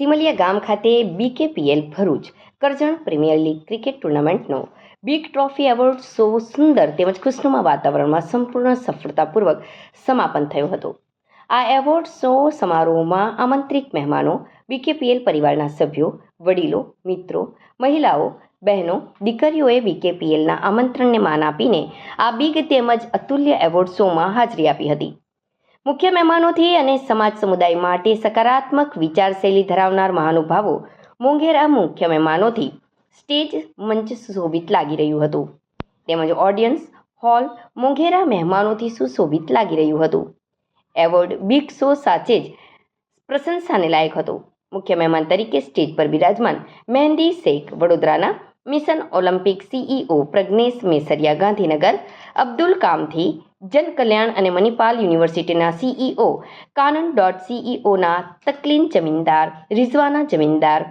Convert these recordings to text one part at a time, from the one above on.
સિમલિયા ગામ ખાતે BKPL Bharuch Karjan premier league cricket ટુર્નામેન્ટનો big trophy award show સુંદર તેમજ ખુશનુમા વાતાવરણમાં સંપૂર્ણ સફળતાપૂર્વક સમાપન થયો હતો. આ એવોર્ડ શો સમારોહમાં આમંત્રિત મહેમાનો બીકેપીએલ પરિવારના સભ્યો, વડીલો, મિત્રો, મહિલાઓ, બહેનો, દીકરીઓએ બીકેપીએલના આમંત્રણને માન આપીને આ બિગ તેમજ અતુલ્ય એવોર્ડ શોમાં હાજરી આપી હતી. મુખ્ય મહેમાનોથી અને સમાજ સમુદાય માટે સકારાત્મક વિચારશૈલી ધરાવનાર મહાનુભાવો મોંઘેરા મુખ્ય મહેમાનોથી સ્ટેજ મંચ સુશોભિત લાગી રહ્યું હતું. તેમજ ઓડિયન્સ હોલ મોંઘેરા મહેમાનોથી સુશોભિત લાગી રહ્યું હતું. એવોર્ડ બિગ શો સાચે જ પ્રશંસાને લાયક હતો. મુખ્ય મહેમાન તરીકે સ્ટેજ પર બિરાજમાન મહેંદી શેખ વડોદરાના mission Olympic CEO Pragnesh Mesariya Gandhinagar Abdul કામથી જનકલ્યાણ અને મણિપાલ યુનિવર્સિટીના સીઈઓ કાનન ડોટ સીઈઓના તકલીન જમીનદાર, રિઝવાના જમીનદાર,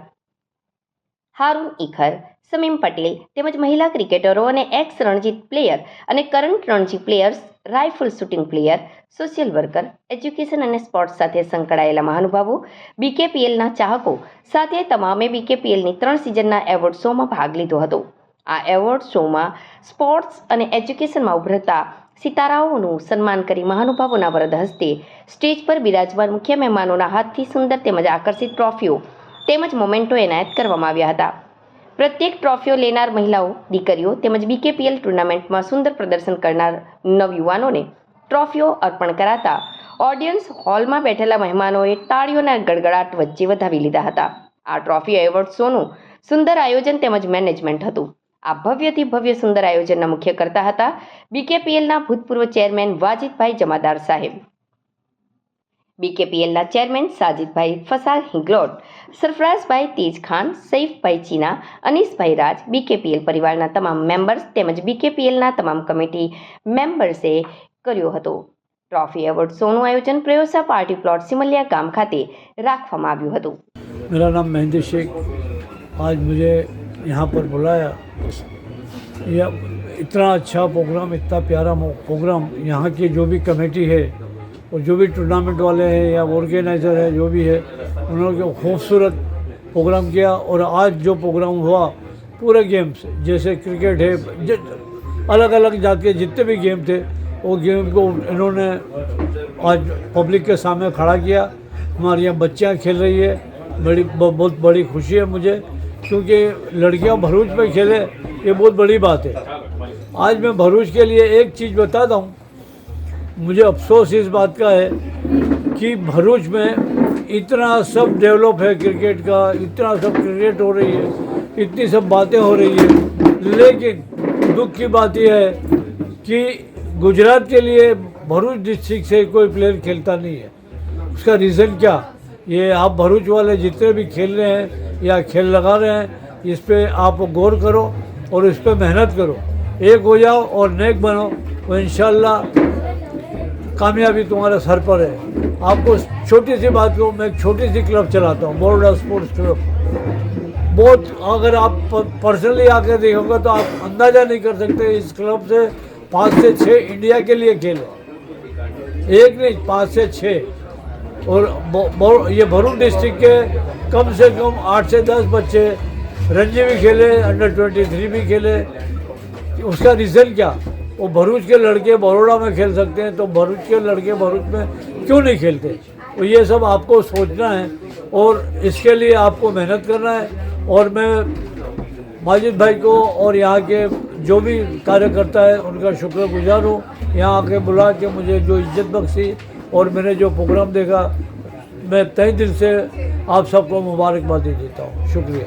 હારૂન ઇખર સમીમ પટેલ તેમજ મહિલા ક્રિકેટરો અને એક્સ રણજીત પ્લેયર અને current Ranji players rifle shooting player, social worker, education અને સ્પોર્ટ્સ સાથે સંકળાયેલા મહાનુભાવો બીકેપીએલના ચાહકો સાથે તમામે બીકેપીએલની ત્રણ સિઝનના એવોર્ડ શોમાં ભાગ લીધો હતો. આ એવોર્ડ શોમાં સ્પોર્ટ્સ અને એજ્યુકેશનમાં ઉભરતા સિતારાઓનું સન્માન કરી મહાનુભાવોના વરદ હસ્તે સ્ટેજ પર બિરાજમાન મુખ્ય મહેમાનોના હાથથી સુંદર તેમજ આકર્ષિત ટ્રોફીઓ તેમજ મોમેન્ટો એનાયત કરવામાં આવ્યા હતા. પ્રત્યેક ટ્રોફીઓ લેનાર મહિલાઓ, દીકરીઓ તેમજ બીકેપીએલ ટુર્નામેન્ટમાં સુંદર પ્રદર્શન કરનાર નવયુવાનોને ટ્રોફીઓ અર્પણ કરાતા ઓડિયન્સ હોલમાં બેઠેલા મહેમાનોએ તાળીઓના ગડગડાટ વચ્ચે વધાવી લીધા હતા. આ ટ્રોફી એવોર્ડ શોનું સુંદર આયોજન તેમજ મેનેજમેન્ટ હતું. આ ભવ્યથી ભવ્ય સુંદર આયોજનના મુખ્ય કરતા હતા બીકેપીએલના ભૂતપૂર્વ ચેરમેન વાજિદભાઈ જમાદાર સાહેબ. બીકેપીએલના ચેરમેન સાજિદભાઈ ફસાલ હિંગલોટ, સરફરાઝભાઈ તેજ ખાન સૈફભાઈ ચીના અનીસભાઈ રાજ બીકેપીએલ પરિવારના તમામ મેમ્બર્સ તેમજ બીકેપીએલના તમામ કમિટી મેમ્બર્સે કર્યો હતો. ટ્રોફી એવોર્ડ શોનું આયોજન પ્રયોસા પાર્ટી પ્લોટ સિમલિયા ગામ ખાતે રાખવામાં આવ્યું હતું. یہاں پر بلایا۔ یا اتنا اچھا پروگرام، اتنا پیارا پروگرام یہاں کی جو بھی کمیٹی ہے، اور جو بھی ٹورنامنٹ والے ہیں یا آرگنائزر ہے، جو بھی ہے، انہوں نے خوبصورت پروگرام کیا۔ اور آج جو پروگرام ہوا، پورے گیمس جیسے کرکٹ ہے جی، الگ الگ جات کے جتنے بھی گیم تھے، وہ گیم کو انہوں نے آج پبلک کے سامنے کھڑا کیا۔ ہمارے یہاں بچیاں کھیل رہی ہے بڑی، بہت بڑی خوشی ہے مجھے۔ کیونکہ لڑکیاں بھروچ میں کھیلے یہ بہت بڑی بات ہے۔ آج میں بھروچ کے لیے ایک چیز بتاتا ہوں مجھے افسوس اس بات کا ہے کہ بھروچ میں اتنا سب ڈیولپ ہے کرکٹ کا، اتنا سب کرکٹ ہو رہی ہے، اتنی سب باتیں ہو رہی ہیں۔ لیکن دکھ کی بات یہ ہے کہ گجرات کے لیے بھروچ ڈسٹرکٹ سے کوئی پلیئر کھیلتا نہیں ہے۔ اس کا ریزن کیا؟ یہ آپ بھروچ والے جتنے بھی کھیل رہے ہیں یا کھیل لگا رہے ہیں، اس پہ آپ غور کرو اور اس پہ محنت کرو۔ ایک ہو جاؤ اور نیک بنو۔ تو انشاءاللہ کامیابی تمہارے سر پر ہے۔ آپ کو چھوٹی سی بات کو میں ایک چھوٹی سی کلب چلاتا ہوں بورڈا اسپورٹس کلب۔ بہت اگر آپ پرسنلی آ کے دیکھو گے تو آپ اندازہ نہیں کر سکتے اس کلب سے پانچ سے چھ انڈیا کے لیے کھیلے ایک نہیں، پانچ سے چھ۔ اور یہ بھروٹ ڈسٹرکٹ کے کم سے کم آٹھ سے دس بچے رنجی بھی کھیلے انڈر ٹوینٹی تھری بھی کھیلے۔ اس کا ریزن کیا؟ وہ بھروچ کے لڑکے بروڑا میں کھیل سکتے ہیں، تو بھروچ کے لڑکے بھروچ میں کیوں نہیں کھیلتے؟ تو یہ سب آپ کو سوچنا ہے اور اس کے لیے آپ کو محنت کرنا ہے۔ اور میں ماجد بھائی کو اور یہاں کے جو بھی کاریہ کرتا ہے، ان کا شکر گزار ہوں۔ یہاں آ کے بلا کے مجھے جو عزت بخشی اور میں نے جو پروگرام دیکھا، میں تئیں دل سے آپ سب کو مبارکباد دیتا ہوں۔ شکریہ۔